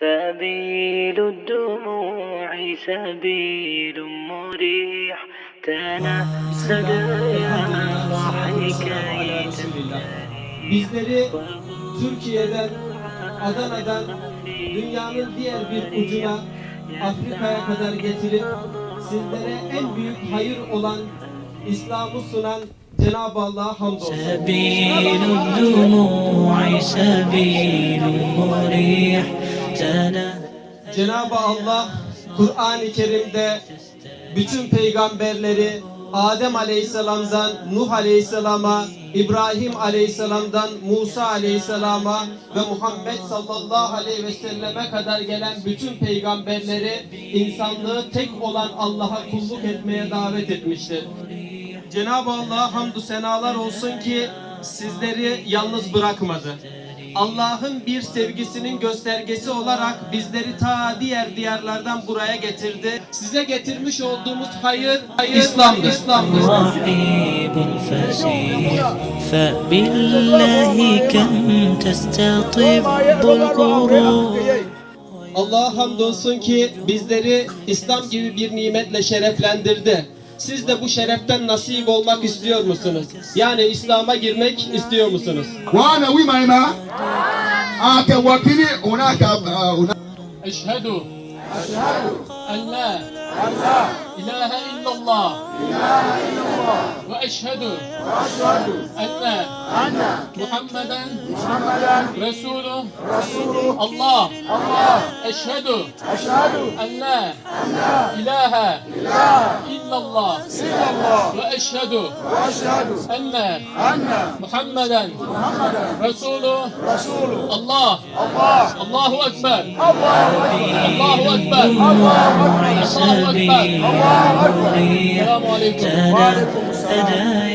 سبيل الدموع سبيل مريح تنسد يا روحي كي Bizleri Türkiye'den, Adana'dan dünyanın diğer bir ucuna Afrika'ya kadar getirip sizlere en büyük hayır olan İslam'ı sunan Cenab-ı Allah'a hamdolsun. Cenab-ı Allah Kur'an-ı Kerim'de bütün peygamberleri Adem Aleyhisselam'dan Nuh Aleyhisselam'a, İbrahim Aleyhisselam'dan Musa Aleyhisselam'a ve Muhammed sallallahu aleyhi ve selleme kadar gelen bütün peygamberleri insanlığı tek olan Allah'a kulluk etmeye davet etmiştir. Cenab-ı Allah'a hamdü senalar olsun ki sizleri yalnız bırakmadı. Allah'ın bir sevgisinin göstergesi olarak bizleri ta diğer diyarlardan buraya getirdi. Size getirmiş olduğumuz hayır, hayır İslam'dır. İslam'dır. Allah'a hamdolsun ki bizleri İslam gibi bir nimetle şereflendirdi. Siz de bu şereften nasip olmak istiyor musunuz? Yani İslam'a girmek istiyor musunuz? وانا وما aka wakili hunaka uh, أشهد أن لا إله إلا الله وأشهد أن محمدا رسول الله أشهد أن لا إله إلا illallah ve eşhedü. Enne. Muhammeden. Resulü. Allah. Allahu Ekber. Allahu Ekber. Allahu Ekber. Selamun Aleyküm.